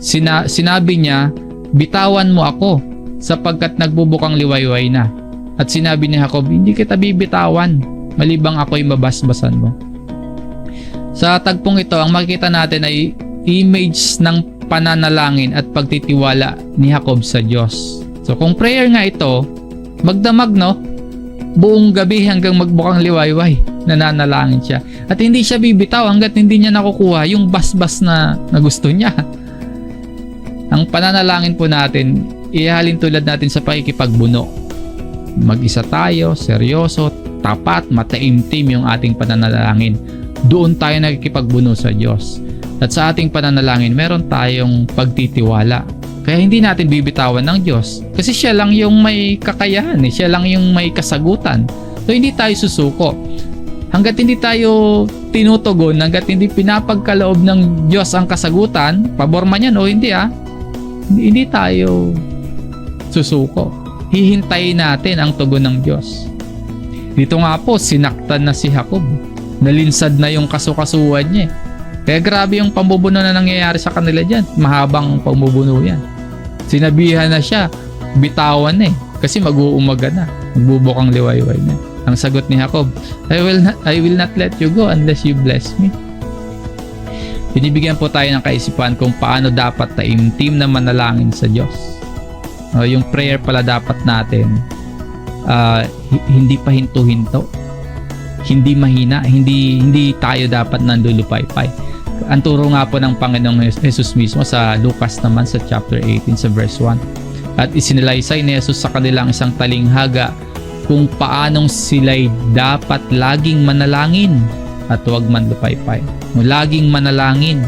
Sina- sinabi niya, bitawan mo ako sapagkat nagbubukang liwayway na. At sinabi ni Jacob, hindi kita bibitawan, malibang ako'y mabasbasan mo. Sa tagpong ito, ang makikita natin ay image ng pananalangin at pagtitiwala ni Jacob sa Diyos. So kung prayer nga ito, magdamag no, buong gabi hanggang magbukang liwayway, nananalangin siya. At hindi siya bibitaw hanggat hindi niya nakukuha yung basbas na, na gusto niya. Ang pananalangin po natin, ihalin tulad natin sa pakikipagbuno. Mag-isa tayo, seryoso, tapat, mataimtim yung ating pananalangin. Doon tayo nagkikipagbuno sa Diyos. At sa ating pananalangin, meron tayong pagtitiwala. Kaya hindi natin bibitawan ng Diyos. Kasi siya lang yung may kakayahan, eh. siya lang yung may kasagutan. So hindi tayo susuko. Hanggat hindi tayo tinutugon, hanggat hindi pinapagkaloob ng Diyos ang kasagutan, pabor man yan o hindi ah, hindi, tayo susuko. Hihintayin natin ang tugon ng Diyos. Dito nga po, sinaktan na si Jacob. Nalinsad na yung kasukasuan niya. Kaya grabe yung pambubuno na nangyayari sa kanila dyan. Mahabang pambubuno yan. Sinabihan na siya, bitawan na eh. Kasi mag-uumaga na. Magbubukang liwayway na. Ang sagot ni Jacob, I will not, I will not let you go unless you bless me. Binibigyan po tayo ng kaisipan kung paano dapat taimtim na manalangin sa Diyos. Uh, yung prayer pala dapat natin, uh, hi- hindi pa hinto-hinto. Hindi mahina, hindi hindi tayo dapat nandulupay-pay. Ang turo nga po ng Panginoong Jesus mismo sa Lucas naman sa chapter 18 sa verse 1. At isinalaysay ni Jesus sa kanilang isang talinghaga kung paanong sila'y dapat laging manalangin at huwag manlupaypay. Laging manalangin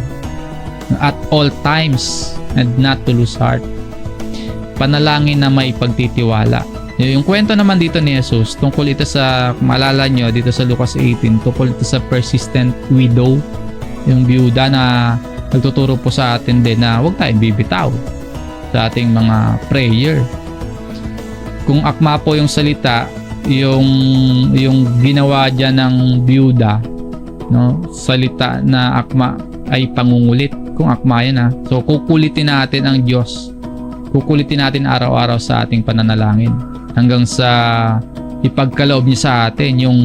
at all times and not to lose heart. Panalangin na may pagtitiwala. Yung kwento naman dito ni Jesus tungkol ito sa, kung maalala nyo, dito sa Lucas 18, tungkol ito sa persistent widow, yung byuda na nagtuturo po sa atin din na huwag tayong bibitaw sa ating mga prayer. Kung akma po yung salita, yung yung ginawa diyan ng byuda, no? Salita na akma ay pangungulit kung akma yan ha. So kukulitin natin ang Diyos. Kukulitin natin araw-araw sa ating pananalangin hanggang sa ipagkaloob niya sa atin yung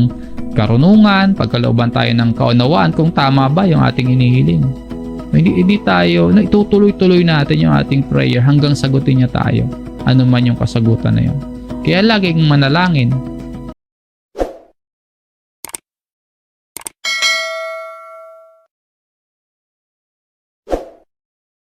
karunungan, pagkalooban tayo ng kaunawaan kung tama ba yung ating hinihiling. Hindi, hindi tayo, na itutuloy-tuloy natin yung ating prayer hanggang sagutin niya tayo. Ano man yung kasagutan na yun. Kaya laging manalangin